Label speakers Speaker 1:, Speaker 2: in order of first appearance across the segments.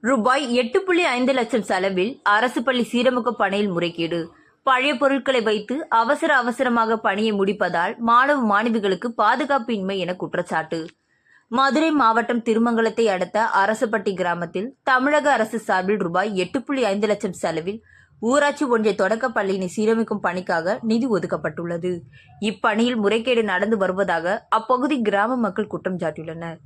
Speaker 1: ரூபாய் எட்டு புள்ளி ஐந்து லட்சம் செலவில் அரசு பள்ளி சீரமைக்கும் பணியில் முறைகேடு. பழைய பொருட்களை வைத்து அவசர அவசரமாக பணியை முடிப்பதால் மாணவ மாணவிகளுக்கு பாதுகாப்பின்மை என குற்றச்சாட்டு. மதுரை மாவட்டம் திருமங்கலத்தை அடுத்த அரசப்பட்டி கிராமத்தில் தமிழக அரசு சார்பில் ரூபாய் எட்டு புள்ளி ஐந்து லட்சம் செலவில் ஊராட்சி ஒன்றிய தொடக்கப் பள்ளியினை சீரமைக்கும் பணிக்காக நிதி ஒதுக்கப்பட்டுள்ளது. இப்பணியில் முறைகேடு நடந்து வருவதாக அப்பகுதி கிராம மக்கள் குற்றம் சாட்டியுள்ளனர்.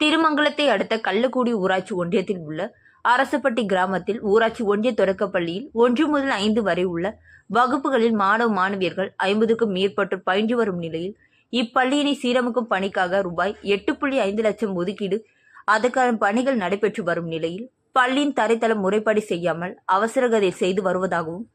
Speaker 1: திருமங்கலத்தை அடுத்த கள்ளக்குடி ஊராட்சி ஒன்றியத்தில் உள்ள அரசப்பட்டி கிராமத்தில் ஊராட்சி ஒன்றிய தொடக்கப் பள்ளியில் ஒன்று முதல் ஐந்து வரை உள்ள வகுப்புகளில் மாணவ மாணவியர்கள் ஐம்பதுக்கும் மேற்பட்டோர் பயின்று வரும் நிலையில் இப்பள்ளியினை சீரமைக்கும் பணிக்காக ரூபாய் எட்டு புள்ளி ஐந்து லட்சம் ஒதுக்கீடு அதற்கான பணிகள் நடைபெற்று வரும் நிலையில் பள்ளியின் தரைத்தளம் முறைப்படி செய்யாமல் அவசரகதை செய்து வருவதாகவும்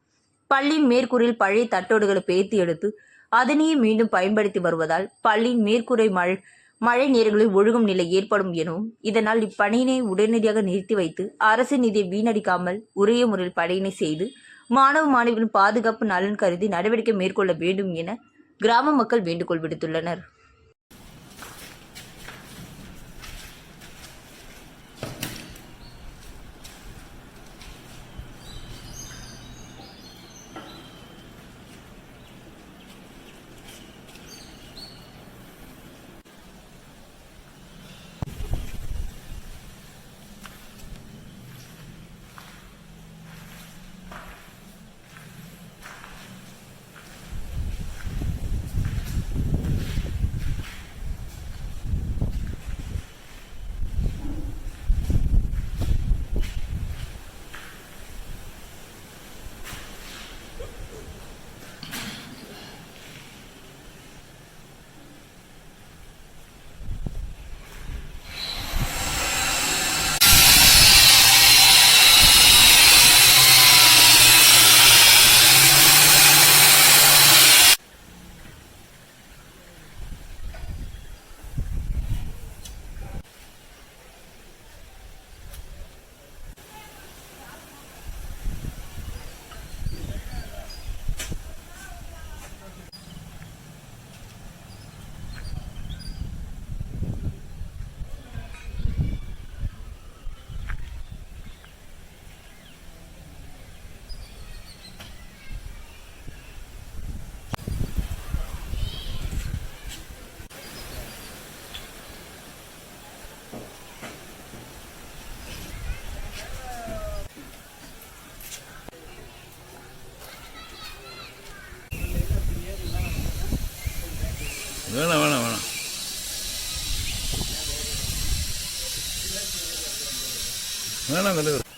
Speaker 1: பள்ளியின் மேற்கூரில் பழைய தட்டோடுகளை பேர்த்து எடுத்து அதனையே மீண்டும் பயன்படுத்தி வருவதால் பள்ளியின் மேற்கூரை மழை மழை நீர்களில் ஒழுகும் நிலை ஏற்படும் எனவும் இதனால் இப்பணியினை உடனடியாக நிறுத்தி வைத்து அரசு நிதியை வீணடிக்காமல் உரிய முறையில் பணியினை செய்து மாணவ மாணவிகளின் பாதுகாப்பு நலன் கருதி நடவடிக்கை மேற்கொள்ள வேண்டும் என கிராம மக்கள் வேண்டுகோள் விடுத்துள்ளனர்.
Speaker 2: வேணாம் வேணாம் வேணாம். வேணாம் தலைவர்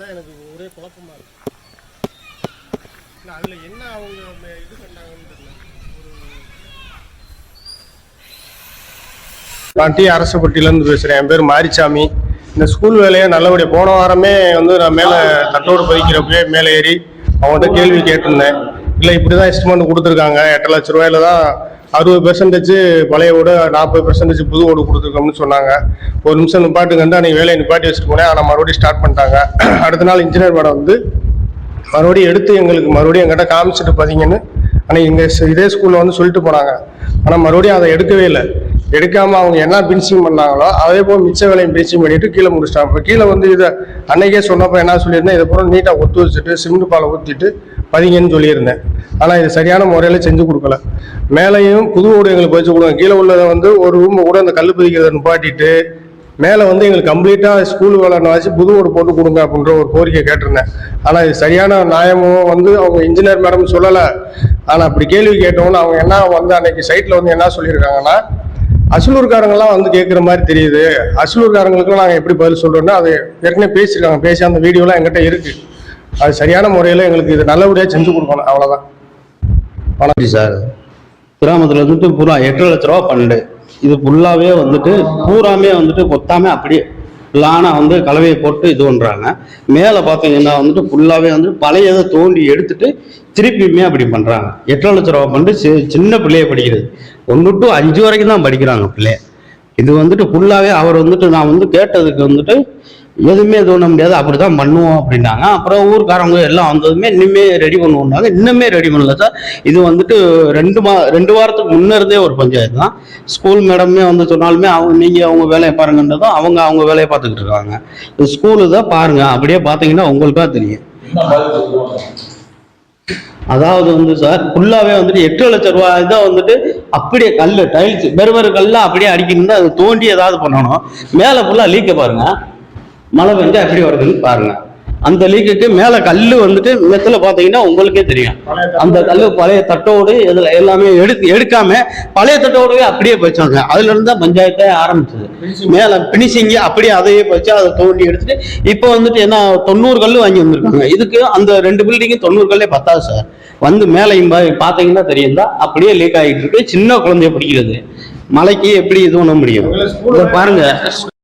Speaker 3: தான் எனக்கு ஒரே குழப்பமா இருக்கு. இல்லை அதில் என்ன அவங்க இது பண்ணாங்கன்னு தெரியல. நான் டி அரசப்பட்டியிலேருந்து பேசுகிறேன் என் பேர் மாரிச்சாமி. இந்த ஸ்கூல் வேலையை நல்லபடியாக போன வாரமே வந்து நான் மேலே தட்டோடு பதிக்கிறப்பவே மேலே ஏறி அவங்கள்ட்ட கேள்வி கேட்டிருந்தேன். இல்லை இப்படி தான் எஸ்டிமேட் கொடுத்துருக்காங்க. எட்டு லட்ச ரூபாயில தான் அறுபது பெர்சன்டேஜ் பழைய ஓடு நாற்பது பெர்சன்டேஜ் புது ஓடு கொடுத்துருக்கோம்னு சொன்னாங்க. ஒரு நிமிஷம் நிப்பாட்டுக்கு வந்து அன்றைக்கி வேலையை நிப்பாட்டி வச்சுட்டு போனேன். ஆனால் மறுபடியும் ஸ்டார்ட் பண்ணிட்டாங்க. அடுத்த நாள் இன்ஜினியர் மேடம் வந்து மறுபடியும் எடுத்து எங்களுக்கு மறுபடியும் எங்கிட்ட காமிச்சிட்டு பார்த்தீங்கன்னு ஆனால் எங்கள் இதே ஸ்கூலில் வந்து சொல்லிட்டு போனாங்க. ஆனால் மறுபடியும் அதை எடுக்கவே இல்லை. எடுக்காம அவங்க என்ன பின்சிங் பண்ணாங்களோ அதே போல் மிச்ச வேலையும் பின்சிங் பண்ணிட்டு கீழே முடிச்சிட்டாங்க. இப்போ கீழே வந்து இதை அன்னைக்கே சொன்னப்போ என்ன சொல்லியிருந்தேன்? இதை பூரா நீட்டாக ஒத்து வச்சுட்டு சிமெண்ட் பாலை ஊற்றிட்டு பதிங்கன்னு சொல்லியிருந்தேன். ஆனால் இது சரியான முறையில் செஞ்சு கொடுக்கல. மேலேயும் புது ஓடு எங்களுக்கு வச்சு கொடுங்க. கீழே உள்ளதை வந்து ஒரு ரூம் கூட அந்த கல் பதிக்கிறத நிப்பாட்டிட்டு மேலே வந்து எங்களுக்கு கம்ப்ளீட்டாக ஸ்கூல் வேலை வச்சு புது ஓடு போட்டு கொடுங்க அப்படின்ற ஒரு கோரிக்கை கேட்டிருந்தேன். ஆனால் இது சரியான நியாயமும் வந்து அவங்க இன்ஜினியர் மேடம் சொல்லலை. ஆனால் அப்படி கேள்வி கேட்டோன்னு அவங்க என்ன வந்து அன்னைக்கு சைட்டில் வந்து என்ன சொல்லியிருக்காங்கன்னா அசலூர்காரங்கெல்லாம் வந்து கேட்குற மாதிரி தெரியுது. அசலூர்காரங்களுக்குலாம் நாங்கள் எப்படி பதில் சொல்கிறோன்னா அது ஏற்கனவே பேசியிருக்காங்க. பேசி அந்த வீடியோலாம் எங்கிட்ட இருக்கு. அது சரியான முறையில் எங்களுக்கு இது நல்லபடியாக செஞ்சு கொடுக்கணும். அவ்வளோதான்
Speaker 4: வணக்கம். சார். கிராமத்தில் வந்துட்டு பூரா எட்டு லட்ச ரூபா பண்டு. இது ஃபுல்லாகவே வந்துட்டு பூராமே வந்துட்டு கொத்தாம அப்படியே லானா வந்து கலவையை போட்டு இது பண்ணுறாங்க மேலே பார்த்தீங்கன்னா வந்துட்டு ஃபுல்லாகவே வந்து பழையதை தோண்டி எடுத்துட்டு திருப்பியுமே அப்படி பண்ணுறாங்க எட்டு லட்ச ரூபா பண்டு சி- சின்ன பிள்ளைய படிக்கிறது. ஒன்று டு அஞ்சு வரைக்கும் தான் படிக்கிறாங்க பிள்ளைய இது வந்துட்டு ஃபுல்லாகவே அவர் வந்துட்டு நான் வந்து கேட்டதுக்கு வந்துட்டு எதுவுமே தோண முடியாது. அப்படிதான் பண்ணுவோம் அப்படின்னாங்க. அப்புறம் ஊருக்காரவங்க எல்லாம் வந்ததுமே இன்னுமே ரெடி பண்ணுவோம்னாங்க. இன்னுமே ரெடி பண்ணல சார் இது வந்துட்டு ரெண்டு மா ரெண்டு வாரத்துக்கு முன்ன ஒரு பஞ்சாயத்து தான். ஸ்கூல் மேடமே வந்து சொன்னாலுமே அவங்க நீங்கள் அவங்க வேலையை பாருங்கன்றதும் அவங்க அவங்க வேலையை பார்த்துக்கிட்டு இருக்காங்க. ஸ்கூலு தான் பாருங்க. அப்படியே பார்த்தீங்கன்னா உங்களுக்கா தெரியும். அதாவது வந்து சார் ஃபுல்லாகவே வந்துட்டு எட்டு லட்சம் ரூபாய் தான் வந்துட்டு அப்படியே கல் டைல்ஸ் வேறு வேறு கல்லாம் அப்படியே அடிக்கணும் அது தோண்டி ஏதாவது பண்ணணும். மேலே ஃபுல்லாக லீக்கை பாருங்கள் மழை பெஞ்சா எப்படி வருதுன்னு பாருங்க. அந்த லீக்குக்கு மேலே கல் வந்துட்டு மெத்தில் பார்த்தீங்கன்னா உங்களுக்கே தெரியும். அந்த கல் பழைய தட்டோடு இதில் எல்லாமே எடுத்து எடுக்காம பழைய தட்டோடவே அப்படியே வச்சாங்க அதுல இருந்து தான் பஞ்சாயத்தே ஆரம்பிச்சது. மேலே பினிஷிங் அப்படியே அதையே வச்சு அதை தோண்டி எடுத்துட்டு இப்போ வந்துட்டு என்ன தொண்ணூறு கல் வாங்கி வந்திருக்காங்க. இதுக்கு அந்த ரெண்டு பில்டிங்கும் தொண்ணூறு கல்லே பத்தாது சார் வந்து மேலையும் பா- பார்த்தீங்கன்னா தெரியும் தான் அப்படியே லீக் ஆகிட்டு இருக்கு. சின்ன குழந்தைய பிடிக்கிறது. மலைக்கு எப்படி இது பண்ண முடியும்? பாருங்க.